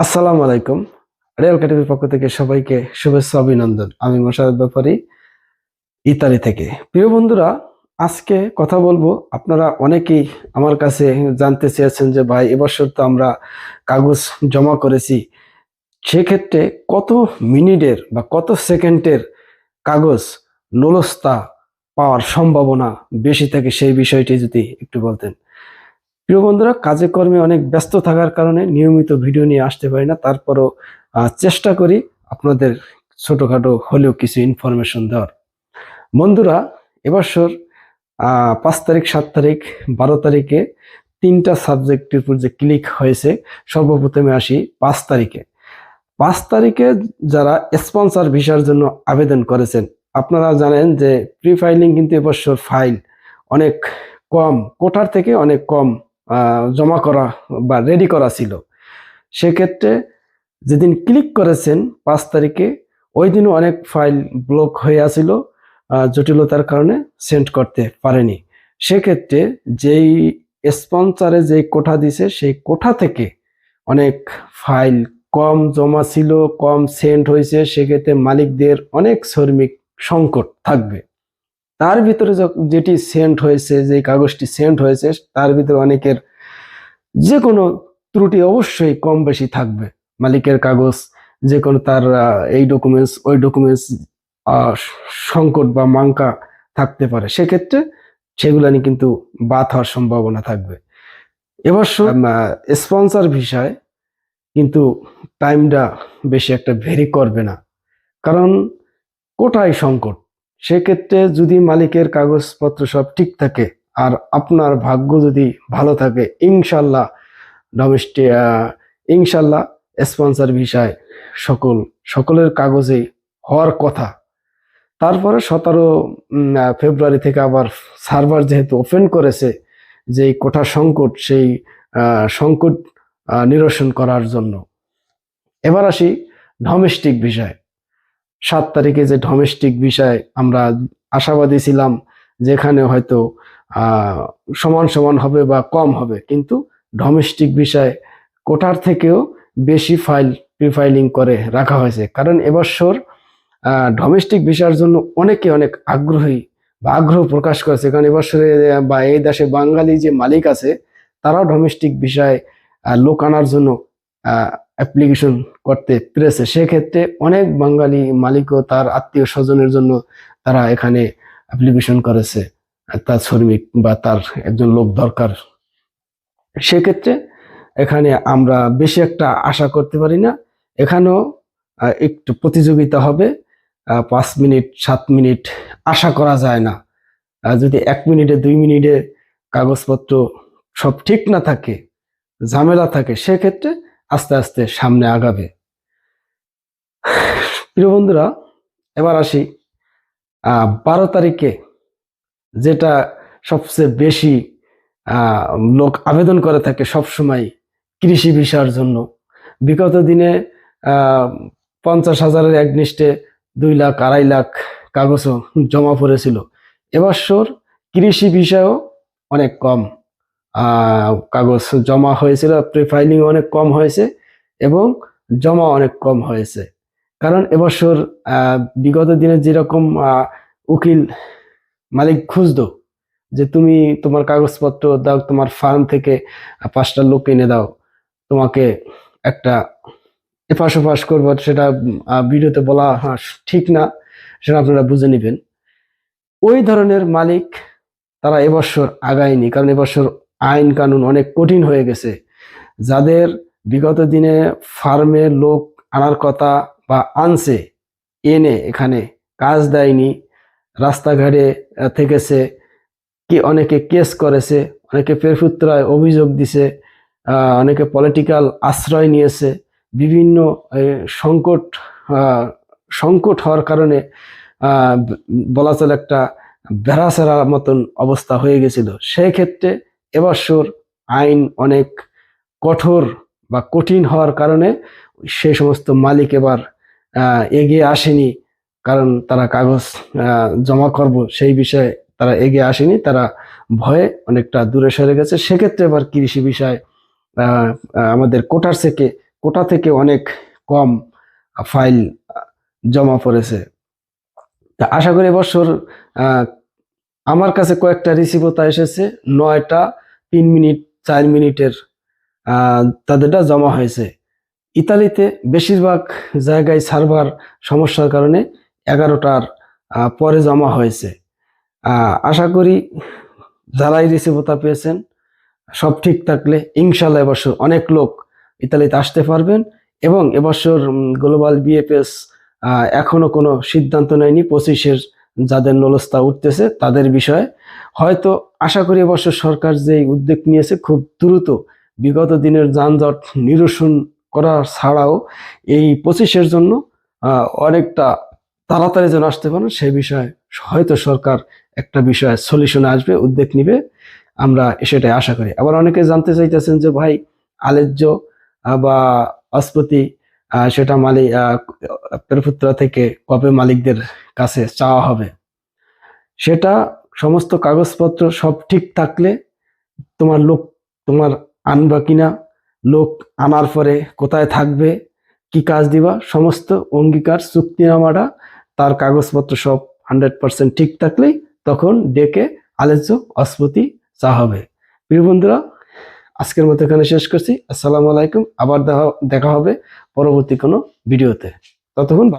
আসসালামু আলাইকুম। রেল কাটিভির পক্ষ থেকে সবাইকে শুভেচ্ছা অভিনন্দন। আমি মোশারফ ব্যাপারী, ইতালি থেকে। প্রিয় বন্ধুরা, আজকে কথা বলব, আপনারা অনেকেই আমার কাছে জানতে চেয়েছেন যে, ভাই, এবছর তো আমরা কাগজ জমা করেছি। সেক্ষেত্রে কত মিনিটের বা কত সেকেন্ডের কাগজ নলস্তা পাওয়ার সম্ভাবনা বেশি থাকে, সেই বিষয়টি যদি একটু বলতেন। প্রিয় বন্ধুরা, কাজে কর্মে অনেক ব্যস্ত থাকার কারণে নিয়মিত ভিডিও নিয়ে আসতে পারি না। তারপরও চেষ্টা করি আপনাদের ছোটোখাটো হলেও কিছু ইনফরমেশন দেওয়ার। বন্ধুরা, এবছর পাঁচ তারিখ, সাত তারিখ, বারো তারিখে তিনটা সাবজেক্টের উপর যে ক্লিক হয়েছে, সর্বপ্রথমে আসি পাঁচ তারিখে। পাঁচ তারিখে যারা স্পন্সর ভিসার জন্য আবেদন করেছেন, আপনারা জানেন যে প্রি ফাইলিং কিন্তু এবছর ফাইল অনেক কম, কোটার থেকে অনেক কম জমা করা বা রেডি করা ছিল। সেক্ষেত্রে যেদিন ক্লিক করেছেন পাঁচ তারিখে ওই দিনও অনেক ফাইল ব্লক হয়ে আহ, জটিলতার কারণে সেন্ড করতে পারেনি। সেক্ষেত্রে যেই স্পন্সারে যেই কোঠা দিছে সেই কোঠা থেকে অনেক ফাইল কম জমা ছিল কম সেন্ড হয়েছে সেক্ষেত্রে মালিকদের অনেক শ্রমিক সংকট থাকবে। তার ভিতরে যেটি সেন্ট হয়েছে যে কাগজটি সেন্ট হয়েছে, তার ভিতরে অনেকের যে কোনো ত্রুটি অবশ্যই কম বেশি থাকবে। মালিকের কাগজ যে কোনো তার এই ডকুমেন্টস ওই ডকুমেন্টস সংকট বা মাঙ্কা থাকতে পারে। সেক্ষেত্রে সেগুলো নিয়ে কিন্তু বাদ হওয়ার সম্ভাবনা থাকবে। এবার স্পন্সর ভিসায় কিন্তু টাইমটা বেশি একটা ভেরি করবে না। কারণ কোটায় সংকট। সেক্ষেত্রে যদি মালিকের কাগজপত্র সব ঠিক থাকে আর আপনার ভাগ্য যদি ভালো থাকে, ইনশাল্লাহ ডোমেস্টিক ইনশাল্লাহ স্পন্সর ভিসায় সকল, সকলের কাগজেই হওয়ার কথা। তারপরে সতেরো ফেব্রুয়ারি থেকে আবার সার্ভার যেহেতু ওপেন করেছে যে কোঠা সংকট, সেই সংকট নিরসন করার জন্য। এবার আসি ডোমেস্টিক বিষয়। সাত তারিখে যে ডোমেস্টিক বিষয় আমরা আশাবাদী ছিলাম যেখানে হয়তো সমান সমান হবে বা কম হবে। কিন্তু ডোমেস্টিক বিষয় কোটার থেকেও বেশি ফাইল প্রিফাইলিং করে রাখা হয়েছে। কারণ এবছর ডোমেস্টিক বিষয়ের জন্য অনেকে অনেক আগ্রহী বা আগ্রহ প্রকাশ করেছে। কারণ এবছরে বা এই দেশে বাঙালি যে মালিক আছে, তারাও ডোমেস্টিক বিষয় লোক আনার জন্য অ্যাপ্লিকেশন করতে পেরেছে। সেক্ষেত্রে অনেক বাঙালি মালিকও তার আত্মীয় স্বজনের জন্য তারা এখানে অ্যাপ্লিকেশন করেছে। তার শ্রমিক বা তার একজন লোক দরকার। সেক্ষেত্রে এখানে আমরা বেশি একটা আশা করতে পারি না। এখানেও একটু প্রতিযোগিতা হবে। পাঁচ মিনিট, সাত মিনিট আশা করা যায় না। যদি এক মিনিটে, দুই মিনিটে কাগজপত্র সব ঠিক না থাকে, ঝামেলা থাকে, সেক্ষেত্রে আস্তে আস্তে সামনে আগাবে। প্রিয় বন্ধুরা, এবার আসি বারো তারিখে যেটা সবচেয়ে বেশি লোক আবেদন করে থাকে সবসময় কৃষি ভিসার জন্য। বিগত দিনে পঞ্চাশ হাজারের একনিষ্ঠে দুই লাখ আড়াই লাখ কাগজও জমা পড়েছিল। এবছর কৃষি বিষয়েও অনেক কম। কাগজ জমা হয়েছিল প্রিফাইলিং অনেক কম হয়েছে এবং জমা অনেক কম হয়েছে। কারণ এবছর বিগত দিনে যেরকম উকিল মালিক খুঁজতো যে তুমি তোমার কাগজপত্র দাও, তোমার ফার্ম থেকে পাঁচটা লোক এনে দাও, তোমাকে একটা এপাশ ওপাশ করব, সেটা ভিডিওতে বলা ঠিক না, সেটা আপনারা বুঝে নেবেন। ওই ধরনের মালিক তারা এবছর আগায়নি, কারণ এবছর আইন কানুন অনেক কঠিন হয়ে গেছে। যাদের বিগত দিনে ফার্মে লোক আনার কথা বা আনছে, এনে এখানে কাজ দেয়নি, রাস্তাঘাটে থেকেছে, কি অনেকে কেস করেছে, অনেকে পেরফুত্রায় অভিযোগ দিছে অনেকে পলিটিক্যাল আশ্রয় নিয়েছে, বিভিন্ন সংকট সংকট হওয়ার কারণে বলা চলে একটা বেড়াচেরা মতন অবস্থা হয়ে গেছিল। সেই ক্ষেত্রে এবছর আইন অনেক কঠোর বা কঠিন হওয়ার কারণে সেই সমস্ত মালিক এবার এগিয়ে আসেনি। কারণ তারা কাগজ জমা করব সেই বিষয়ে তারা এগিয়ে আসেনি। তারা ভয়ে অনেকটা দূরে সরে গেছে। সেক্ষেত্রে এবার কৃষি বিষয় আমাদের কোটার থেকে, কোটা থেকে অনেক কম ফাইল জমা পড়েছে। তা আশা করি এবছর আমার কাছে কয়েকটা রিসিভতা এসেছে, নয়টা, তিন মিনিট, চার মিনিটের তাদেরটা জমা হয়েছে। ইতালিতে বেশিরভাগ জায়গায় সার্ভার সমস্যার কারণে এগারোটার পরে জমা হয়েছে। আশা করি যারাই রিসিভতা পেয়েছেন, সব ঠিক থাকলে ইনশাল্লাহ এবছর অনেক লোক ইতালিতে আসতে পারবেন এবং এবছর গ্লোবাল বিএফএস এখনও কোনো সিদ্ধান্ত নেয়নি পঁচিশের যাদের নলস্তা উঠতেছে তাদের বিষয়ে। হয়তো আশা করি অবশ্য সরকার যে উদ্যোগ নিয়েছে খুব দ্রুত বিগত দিনের যানজট নিরসন করা ছাড়াও এই পঁচিশের জন্য অনেকটা তাড়াতাড়ি যেন আসতে পারেন সেই বিষয়ে হয়তো সরকার একটা বিষয়ে সলিউশনে আসবে, উদ্যোগ নিবে। আমরা সেটাই আশা করি। আবার অনেকে জানতে চাইতেছেন যে ভাই আলেজ্য বা অস্পতি সেটা মালিক পেরপুত্রা থেকে কবে মালিকদের কাছে চাওয়া হবে? সেটা সমস্ত কাগজপত্র সব ঠিক থাকলে তোমার লোক, তোমার আনবা কিনা, লোক আনার পরে কোথায় থাকবে, কি কাজ দিবা, সমস্ত অঙ্গীকার, চুক্তিনামাটা তার কাগজপত্র সব হান্ড্রেড পার্সেন্ট ঠিক থাকলেই তখন ডেকে আলোচ্য অস্পতি চা হবে। প্রিয় বন্ধুরা আজকের মতো এখানে শেষ করছি। আসসালামু আলাইকুম। আবার দেখা দেখা হবে পরবর্তী কোনো ভিডিওতে। ততক্ষণ